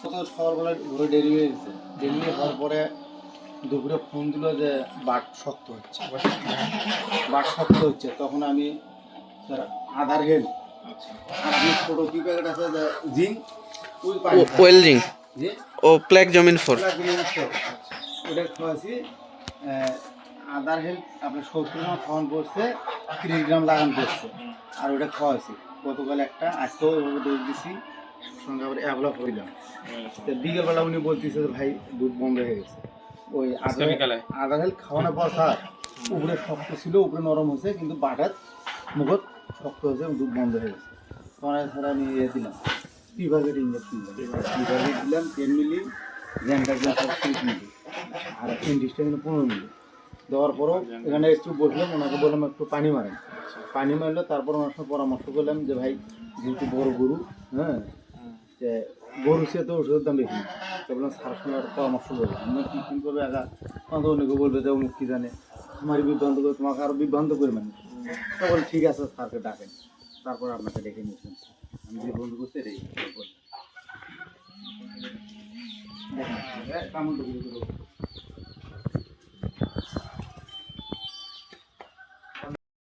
কত সকালবেলা ঘুরে ডেলি হয়ে গেছে হওয়ার পরে দুপুরে ফোন দিল যে বাট শক্ত হচ্ছে। বাট শক্ত হচ্ছে। তখন আমি স্যার আধার হেল্প আর আপনি ছোটো কি প্যাকেট আছে? যে জিঙ্ক ও প্ল্যাক জমিন ফোর ওটা খাওয়াছি। আধার হেল্প আপনার সত্তর গ্রাম খাওয়ান পড়ছে তিরিশ গ্রাম লাগান পড়ছে। আর ওটা খাওয়াছি। গতকাল একটা আজকেও ওইভাবে ডোজ দিছি। সঙ্গে আবার অ্যাভলপ হইলাম তো বিকেলবেলা উনি বলতেছে যে ভাই দুধ বন্ধ হয়ে গেছে। ওই আধার হেল্প খাওয়ানোর পর স্যার উপরে শক্ত ছিল উপরে নরম হয়েছে কিন্তু বাটার মুখত শক্ত হয়েছে দুধ বন্ধ হয়ে গেছে। তখন স্যার আমি ইয়ে দিলাম পিভাগেট ইঞ্জেকশন দিলাম। পিভাগেট দিলাম টেন মিলি জ্যানটার তিরিশ মিলি আর ইন্ডিসটা কিন্তু পনেরো মিলি। দেওয়ার পরও এখানে একটু বসলাম ওনাকে বললাম একটু পানি মারেন। পানি মারলো তারপর ওনার সঙ্গে পরামর্শ করলাম যে ভাই যেহেতু বড় গরু হ্যাঁ যে গরু সে তো ওষুধের দাম বেশি। তো বললাম সার শোনার পরামর্শ দেবো আমি কি করবে একা তখন তো অনেকে বলবে যে অমুক কি জানে। আমার বিভ্রান্ত করে তোমাকে আরও বিভ্রান্ত করে করবেন তখন ঠিক আছে, স্যারকে ডাকেন। তারপর আপনাকে ডেকে নিয়েছেন আমি যে বন্ধু করতে এটাই। কামড় ঢুকিয়ে দিল।